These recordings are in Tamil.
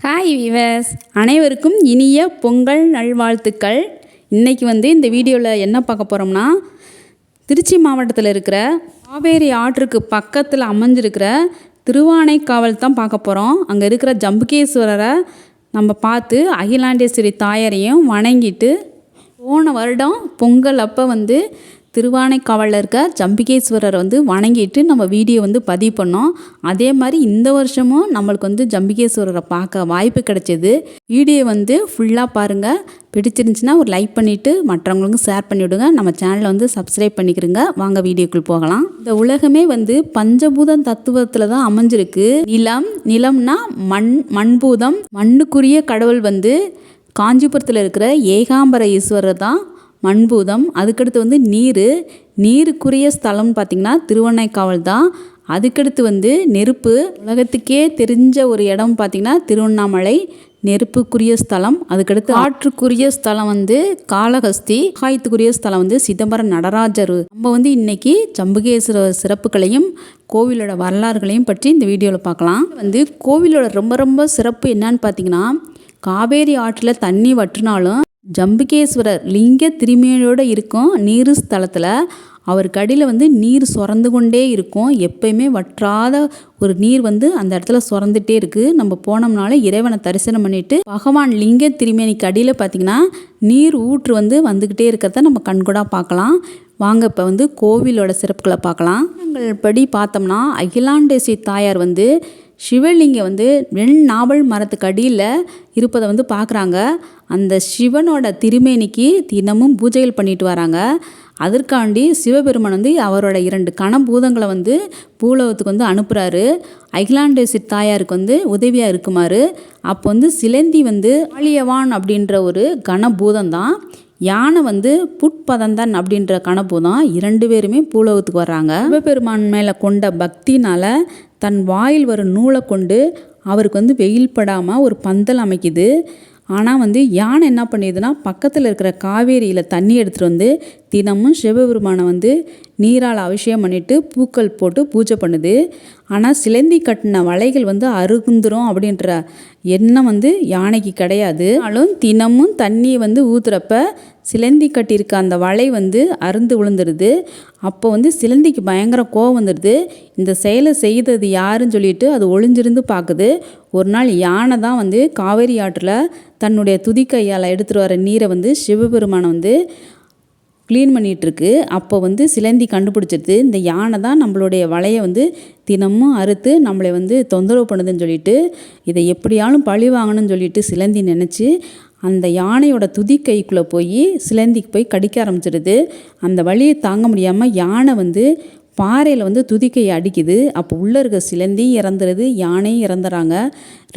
ஹாய் விவஸ் அனைவருக்கும் இனிய பொங்கல் நல்வாழ்த்துக்கள். இன்றைக்கி வந்து இந்த வீடியோவில் என்ன பார்க்க போகிறோம்னா திருச்சி மாவட்டத்தில் இருக்கிற காவேரி ஆற்றுக்கு பக்கத்தில் அமைஞ்சிருக்கிற திருவானைக்காவல் தான் பார்க்க போகிறோம் அங்கே இருக்கிற ஜம்புகேஸ்வரரை நம்ம பார்த்து அகிலாண்டேஸ்வரி தாயாரையும் வணங்கிட்டு போன வருடம் பொங்கல் அப்போ வந்து திருவானைக்காவலில் இருக்க ஜம்பிகேஸ்வரரை வந்து வணங்கிட்டு நம்ம வீடியோ வந்து பதிவு பண்ணோம். அதே மாதிரி இந்த வருஷமும் நம்மளுக்கு வந்து ஜம்பிகேஸ்வரரை பார்க்க வாய்ப்பு கிடைச்சிது. வீடியோ வந்து ஃபுல்லாக பாருங்கள் பிடிச்சிருந்துச்சின்னா ஒரு லைக் பண்ணிவிட்டு மற்றவங்களுக்கும் ஷேர் பண்ணிவிடுங்க. நம்ம சேனலை வந்து சப்ஸ்கிரைப் பண்ணிக்கிறங்க வாங்க வீடியோக்குள் போகலாம். இந்த உலகமே வந்து பஞ்சபூதம் தத்துவத்தில் தான் அமைஞ்சிருக்கு. நிலம் நிலம்னா மண் மண்பூதம். மண்ணுக்குரிய கடவுள் வந்து காஞ்சிபுரத்தில் இருக்கிற ஏகாம்பர ஈஸ்வரர் தான். மண்பூதம் அதுக்கடுத்து வந்து நீர். நீருக்குரிய ஸ்தலம்னு பார்த்திங்கன்னா திருவண்ணைக்காவல் தான். அதுக்கடுத்து வந்து நெருப்பு. உலகத்துக்கே தெரிஞ்ச ஒரு இடம் பார்த்திங்கன்னா திருவண்ணாமலை. நெருப்புக்குரிய ஸ்தலம். அதுக்கடுத்து ஆற்றுக்குரிய ஸ்தலம் வந்து காளஹஸ்தி. காயத்துக்குரிய ஸ்தலம் வந்து சிதம்பரம் நடராஜர். நம்ம வந்து இன்னைக்கு ஜம்புகேஸ்வரர் சிறப்புகளையும் கோவிலோட வரலாறுகளையும் பற்றி இந்த வீடியோவில் பார்க்கலாம் வந்து கோவிலோட ரொம்ப ரொம்ப சிறப்பு என்னன்னு பார்த்தீங்கன்னா காவேரி ஆற்றில் தண்ணி வற்றினாலும் ஜம்புகேஸ்வரர் லிங்க திருமேனியோடு இருக்கும் நீரு ஸ்தலத்தில் அவருக்கு அடியில் வந்து நீர் சுரந்து கொண்டே இருக்கும். எப்பயுமே வற்றாத ஒரு நீர் வந்து அந்த இடத்துல சுரந்துட்டே இருக்குது நம்ம போனோம்னால இறைவனை தரிசனம் பண்ணிட்டு பகவான் லிங்க திருமேனிக்கு அடியில் பார்த்திங்கன்னா நீர் ஊற்று வந்து வந்துக்கிட்டே இருக்கிறத நம்ம கண்கூடாக பார்க்கலாம். வாங்க இப்போ வந்து கோவிலோட சிறப்புகளை பார்க்கலாம். படி பார்த்தோம்னா அகிலாண்டேசி தாயார் வந்து சிவலிங்கம் வந்து வெண் நாவல் மரத்துக்கு அடியில் இருப்பதை வந்து பார்க்குறாங்க. அந்த சிவனோட திருமேனிக்கு தினமும் பூஜைகள் பண்ணிட்டு வராங்க. அதற்காண்டி சிவபெருமான் வந்து அவரோட இரண்டு கணபூதங்களை வந்து பூலோகத்துக்கு வந்து அனுப்புகிறாரு அகிலாண்டேசி தாயாருக்கு வந்து உதவியாக இருக்குமாறு. அப்போ வந்து சிலந்தி வந்து ஆலியவான் அப்படின்ற ஒரு கணபூதம் தான் யானை வந்து புட்பதந்தன் அப்படின்ற கணபூதம். இரண்டு பேருமே பூலோகத்துக்கு வர்றாங்க. சிவபெருமான் மேலே கொண்ட பக்தினால் தன் வாயில் வரும் நூலை கொண்டு அவருக்கு வந்து வெயில் படாமல் ஒரு பந்தல் அமைக்குது. ஆனால் வந்து யானை என்ன பண்ணிடுதுன்னா பக்கத்தில் இருக்கிற காவேரியில் தண்ணி எடுத்துகிட்டு வந்து தினமும் சிவபெருமானை வந்து நீரால் அபிஷேகம் பண்ணிவிட்டு பூக்கள் போட்டு பூஜை பண்ணுது. ஆனால் சிலந்தி கட்டின வலைகள் வந்து அருகுந்துரும் அப்படின்ற எண்ணம் வந்து யானைக்கு கிடையாது. ஆனாலும் தினமும் தண்ணியை வந்து ஊற்றுறப்ப சிலந்தி கட்டியிருக்க அந்த வலை வந்து அருந்து விழுந்துடுது அப்போ வந்து சிலந்திக்கு பயங்கர கோவம் வந்துடுது இந்த செயலை செய்தது யாருன்னு சொல்லிட்டு அது ஒளிஞ்சிருந்து பார்க்குது. ஒரு நாள் யானை தான் வந்து காவேரி ஆற்றில் தன்னுடைய துதிக்கையால் எடுத்துகிட்டு வர நீரை வந்து சிவபெருமானை வந்து க்ளீன் பண்ணிகிட்ருக்கு அப்போ வந்து சிலந்தி கண்டுபிடிச்சிருது. இந்த யானை தான் நம்மளுடைய வலையை வந்து தினமும் அறுத்து நம்மளை வந்து தொந்தரவு பண்ணுதுன்னு சொல்லிட்டு இதை எப்படியாலும் பழி வாங்கணும்னு சொல்லிட்டு சிலந்தி நினச்சி அந்த யானையோட துதி கைக்குள்ளே போய் சிலந்திக்கு போய் கடிக்க ஆரம்பிச்சிடுது அந்த வழியை தாங்க முடியாமல் யானை வந்து பாறையில் வந்து துதிக்கை அடிக்குது. அப்போ உள்ளே இருக்க சிலந்தி இறந்துருது யானையும் இறந்துறாங்க.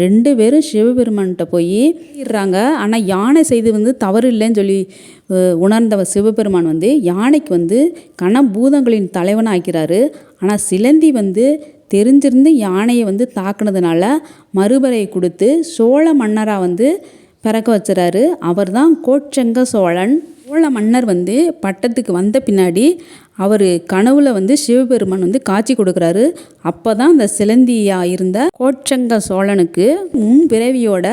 ரெண்டு பேரும் சிவபெருமான்கிட்ட போய் இடுறாங்க ஆனால் யானை செய்து வந்து தவறு இல்லைன்னு சொல்லி உணர்ந்த சிவபெருமான் வந்து யானைக்கு வந்து கணபூதங்களின் தலைவனாக ஆக்கிறாரு. ஆனால் சிலந்தி வந்து தெரிஞ்சிருந்து யானையை வந்து தாக்குனதுனால மறுபறையை கொடுத்து சோழ மன்னராக வந்து பிறக்க வச்சுறாரு. அவர் தான் கோட்சங்க சோழன். சோழ மன்னர் வந்து பட்டத்துக்கு வந்த பின்னாடி அவர் கனவுல வந்து சிவபெருமான் வந்து காட்சி கொடுக்குறாரு. அப்போ தான் அந்த சிலந்தியாக இருந்த கோச்சங்க சோழனுக்கு முன் பிறவியோட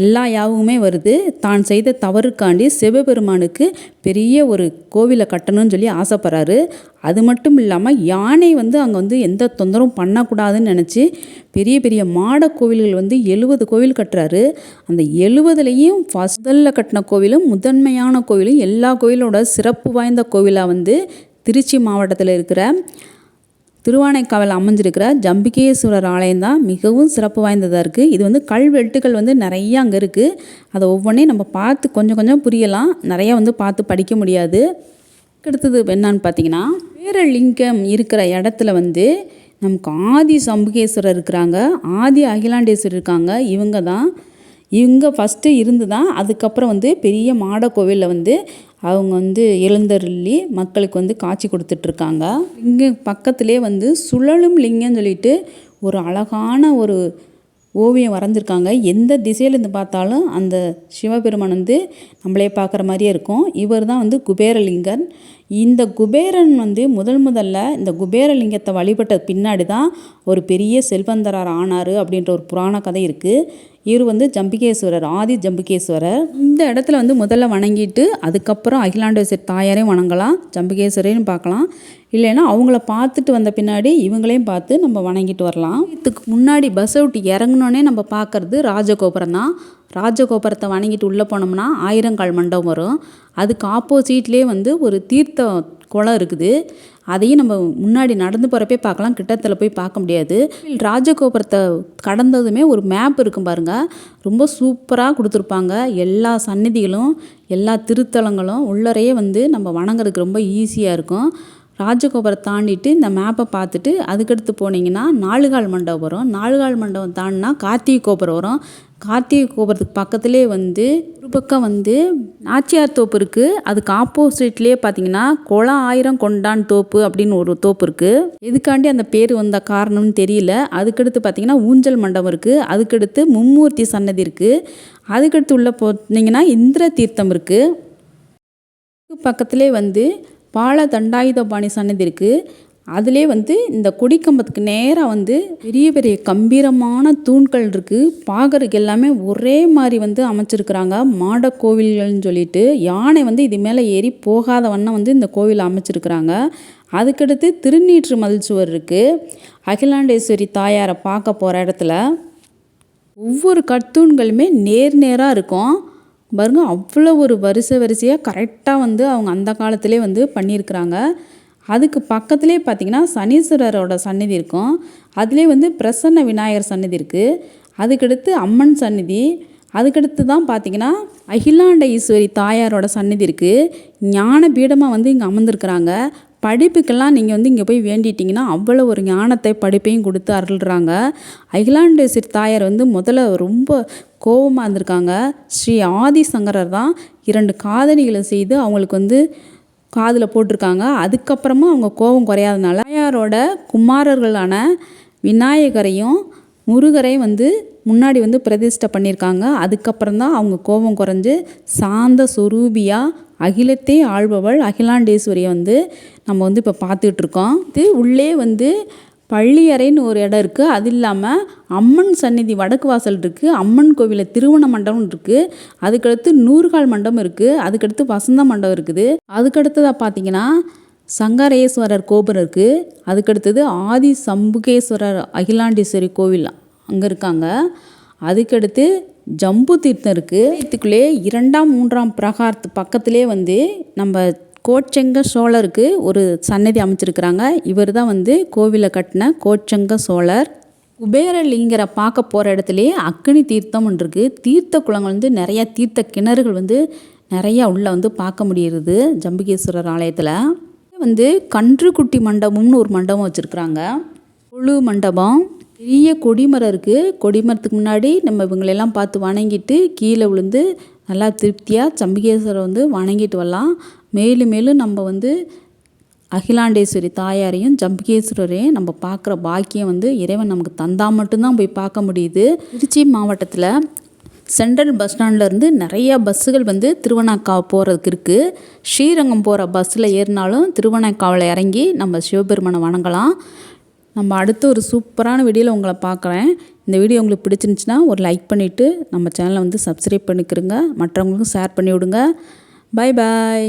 எல்லா யாவுமே வருது. தான் செய்த தவறுக்காண்டி சிவபெருமானுக்கு பெரிய ஒரு கோவிலை கட்டணும்னு சொல்லி ஆசைப்படுறாரு. அது மட்டும் இல்லாமல் யானை வந்து அங்கே வந்து எந்த தொந்தரவும் பண்ணக்கூடாதுன்னு நினச்சி பெரிய பெரிய மாட கோவில்கள் வந்து எழுபது கோவில் கட்டுறாரு. அந்த எழுபதுலேயும் ஃபஸ்டலில் கட்டின கோவிலும் முதன்மையான கோவிலும் எல்லா கோவிலோட சிறப்பு வாய்ந்த கோவிலாக வந்து திருச்சி மாவட்டத்தில் இருக்கிற திருவானைக்காவல் அமைஞ்சிருக்கிற ஜம்பிகேஸ்வரர் ஆலயம் தான் மிகவும் சிறப்பு வாய்ந்ததாக இருக்குது இது வந்து கல்வெட்டுகள் வந்து நிறைய அங்கே இருக்குது அதை ஒவ்வொன்றையும் நம்ம பார்த்து கொஞ்சம் கொஞ்சம் புரியலாம். நிறையா வந்து பார்த்து படிக்க முடியாது. அடுத்தது என்னன்னு பார்த்தீங்கன்னா வீரலிங்கம் இருக்கிற இடத்துல வந்து நமக்கு ஆதி சம்புகேஸ்வரர் இருக்கிறாங்க. ஆதி அகிலாண்டேஸ்வரர் இருக்காங்க. இவங்க தான். இவங்க ஃபஸ்ட்டு இருந்து தான் அதுக்கப்புறம் வந்து பெரிய மாட கோவிலில் வந்து அவங்க வந்து எழுந்தருளி மக்களுக்கு வந்து காட்சி கொடுத்துட்ருக்காங்க. இங்கே பக்கத்துலேயே வந்து சுழலும் லிங்கம்னு சொல்லிட்டு ஒரு அழகான ஒரு ஓவியம் வரைஞ்சிருக்காங்க. எந்த திசையிலேருந்து பார்த்தாலும் அந்த சிவபெருமான் வந்து நம்மளே பார்க்குற மாதிரியே இருக்கும். இவர் தான் வந்து குபேரலிங்கன். இந்த குபேரன் வந்து முதல் முதல்ல இந்த குபேரலிங்கத்தை வழிபட்ட பின்னாடி தான் ஒரு பெரிய செல்வந்தரார் ஆனார் அப்படின்ற ஒரு புராண கதை இருக்குது இவர் வந்து ஜம்பிகேஸ்வரர் ஆதி ஜம்பிகேஸ்வரர். இந்த இடத்துல வந்து முதல்ல வணங்கிட்டு அதுக்கப்புறம் அகிலாண்டேஸ்வரி தாயாரையும் வணங்கலாம் ஜம்பிகேஸ்வரையும் பார்க்கலாம். இல்லைன்னா அவங்கள பார்த்துட்டு வந்த பின்னாடி இவங்களையும் பார்த்து நம்ம வணங்கிட்டு வரலாம். இதுக்கு முன்னாடி பஸ்ஸை விட்டு இறங்கினோன்னே நம்ம பார்க்குறது ராஜகோபுரம் தான் ராஜகோபுரத்தை வணங்கிட்டு உள்ளே போனோம்னா ஆயிரங்கால் மண்டபம் வரும். அதுக்கு ஆப்போசிட்லேயே வந்து ஒரு தீர்த்த குளம் இருக்குது. அதையும் நம்ம முன்னாடி நடந்து போகிறப்பே பார்க்கலாம். கிட்டத்தில் போய் பார்க்க முடியாது. ராஜகோபுரத்தை கடந்ததுமே ஒரு மேப் இருக்கும் பாருங்கள் ரொம்ப சூப்பராக கொடுத்துருப்பாங்க. எல்லா சந்நிதிகளும் எல்லா திருத்தலங்களும் உள்ளறையே வந்து நம்ம வணங்குறதுக்கு ரொம்ப ஈஸியாக இருக்கும். ராஜகோபுரம் தாண்டிட்டு இந்த மேப்பை பார்த்துட்டு அதுக்கடுத்து போனீங்கன்னா நாலுகால் மண்டபம் வரும். நாலுகால் மண்டபம் தாண்டினா கார்த்திகை கோபுரம் வரும். கார்த்திகை கோபுரத்துக்கு பக்கத்துலேயே வந்து ஒரு பக்கம் வந்து நாச்சியார் தோப்பு இருக்குது அதுக்கு ஆப்போசிட்லேயே பார்த்தீங்கன்னா குளம் ஆயிரம் கொண்டான் தோப்பு அப்படின்னு ஒரு தோப்பு இருக்குது எதுக்காண்டி அந்த பேர் வந்த காரணம்னு தெரியல. அதுக்கடுத்து பார்த்தீங்கன்னா ஊஞ்சல் மண்டபம் இருக்குது அதுக்கடுத்து மும்மூர்த்தி சன்னதி இருக்குது அதுக்கடுத்து உள்ளே போனீங்கன்னா இந்திர தீர்த்தம் இருக்குது பக்கத்திலே வந்து பால தண்டாயுதபாணி சன்னதி இருக்குது அதிலே வந்து இந்த கொடிக்கம்பத்துக்கு நேராக வந்து பெரிய பெரிய கம்பீரமான தூண்கள் இருக்குது பார்க்குறதுக்கு எல்லாமே ஒரே மாதிரி வந்து அமைச்சிருக்கிறாங்க. மாட கோவில்கள்னு சொல்லிட்டு யானை வந்து இது மேலே ஏறி போகாத வண்ணம் வந்து இந்த கோவில் அமைச்சிருக்கிறாங்க. அதுக்கடுத்து திருநீற்று மதில் சுவர் இருக்குது அகிலாண்டேஸ்வரி தாயாரை பார்க்க போகிற இடத்துல ஒவ்வொரு கர்த்தூன்களுமே நேர் நேராக இருக்கும். பாருங்க அவ்வளோ ஒரு வரிசை வரிசையாக கரெக்டாக வந்து அவங்க அந்த காலத்திலே வந்து பண்ணியிருக்கிறாங்க. அதுக்கு பக்கத்துலேயே பார்த்தீங்கன்னா சனீஸ்வரரோட சந்நிதி இருக்கும். அதுலேயே வந்து பிரசன்ன விநாயகர் சந்நிதி இருக்குது அதுக்கடுத்து அம்மன் சந்நிதி. அதுக்கடுத்து தான் பார்த்திங்கன்னா அகிலாண்ட ஈஸ்வரி தாயாரோட சந்நிதி இருக்குது ஞான பீடமாக வந்து இங்கே அமர்ந்திருக்கிறாங்க. படிப்புக்கெல்லாம் நீங்கள் வந்து இங்கே போய் வேண்டிட்டிங்கன்னா அவ்வளோ ஒரு ஞானத்தை படிப்பையும் கொடுத்து அருள்றாங்க. அகிலாண்டேஸ்வரி தாயார் வந்து முதல்ல ரொம்ப கோபமாக இருந்திருக்காங்க. ஸ்ரீ ஆதிசங்கரர் தான் இரண்டு காதணிகளை செய்து அவங்களுக்கு வந்து காதில் போட்டிருக்காங்க. அதுக்கப்புறமா அவங்க கோபம் குறையாதனால தாயாரோட குமாரர்களான விநாயகரையும் முருகரையும் வந்து முன்னாடி வந்து பிரதிஷ்டை பண்ணியிருக்காங்க. அதுக்கப்புறம் தான் அவங்க கோபம் குறைஞ்சு சாந்த சுரூபியாக அகிலத்தை ஆள்பவள். அகிலாண்டேஸ்வரியை வந்து நம்ம வந்து இப்போ பார்த்துட்ருக்கோம் இருக்கோம் இது உள்ளே வந்து பள்ளியறைன்னு ஒரு இடம் இருக்குது அது இல்லாமல் அம்மன் சந்நிதி வடக்கு வாசல் இருக்குது அம்மன் கோவிலில் திருவண்ண மண்டபம் இருக்குது அதுக்கடுத்து நூறுகால் மண்டபம் இருக்குது அதுக்கடுத்து வசந்த மண்டபம் இருக்குது. அதுக்கடுத்ததாக பார்த்தீங்கன்னா சங்கரேஸ்வரர் கோபுரம் இருக்குது அதுக்கடுத்தது ஆதி சம்புகேஸ்வரர் அகிலாண்டேஸ்வரி கோவில் அங்கே இருக்காங்க. அதுக்கடுத்து ஜம்பு தீர்த்தம் இருக்குது இதுக்குள்ளே இரண்டாம் மூன்றாம் பிரகாரத்து பக்கத்திலே வந்து நம்ம கோச்செங்க சோழருக்கு ஒரு சன்னதி அமைச்சிருக்கிறாங்க. இவர் தான் வந்து கோவிலை கட்டின கோச்செங்க சோழர். குபேரலிங்கரை பார்க்க போகிற இடத்துலையே அக்னி தீர்த்தம் இருக்குது தீர்த்த குளங்கள் வந்து நிறையா தீர்த்த கிணறுகள் வந்து நிறையா உள்ளே வந்து பார்க்க முடியுது ஜம்புகேஸ்வரர் ஆலயத்தில். வந்து கன்றுக்குட்டி மண்டபம்னு ஒரு மண்டபம் வச்சுருக்குறாங்க. கொழு மண்டபம். பெரிய கொடிமரம் இருக்குது கொடிமரத்துக்கு முன்னாடி நம்ம இவங்களெல்லாம் பார்த்து வணங்கிட்டு கீழே விழுந்து நல்லா திருப்தியாக சம்பிகேஸ்வரை வந்து வணங்கிட்டு வரலாம். மேலும் மேலும் நம்ம வந்து அகிலாண்டேஸ்வரி தாயாரையும் ஜம்பிகேஸ்வரரையும் நம்ம பார்க்குற பாக்கியம் வந்து இறைவன் நமக்கு தந்தால் மட்டும்தான் போய் பார்க்க முடியுது. திருச்சி மாவட்டத்தில் சென்ட்ரல் பஸ் ஸ்டாண்ட்லேருந்து நிறையா பஸ்ஸுகள் வந்து திருவண்ணாக்காவை போகிறதுக்கு இருக்குது ஸ்ரீரங்கம் போகிற பஸ்ஸில் ஏறினாலும் திருவண்ணாக்காவில் இறங்கி நம்ம சிவபெருமனை வணங்கலாம். நம்ம அடுத்து ஒரு சூப்பரான வீடியோவில் உங்களை பார்க்குறேன். இந்த வீடியோ உங்களுக்கு பிடிச்சிருந்துச்சின்னா ஒரு லைக் பண்ணிவிட்டு நம்ம சேனலை வந்து சப்ஸ்கிரைப் பண்ணிக்கிறங்க மற்றவங்களுக்கும் ஷேர் பண்ணி விடுங்க பாய் பாய்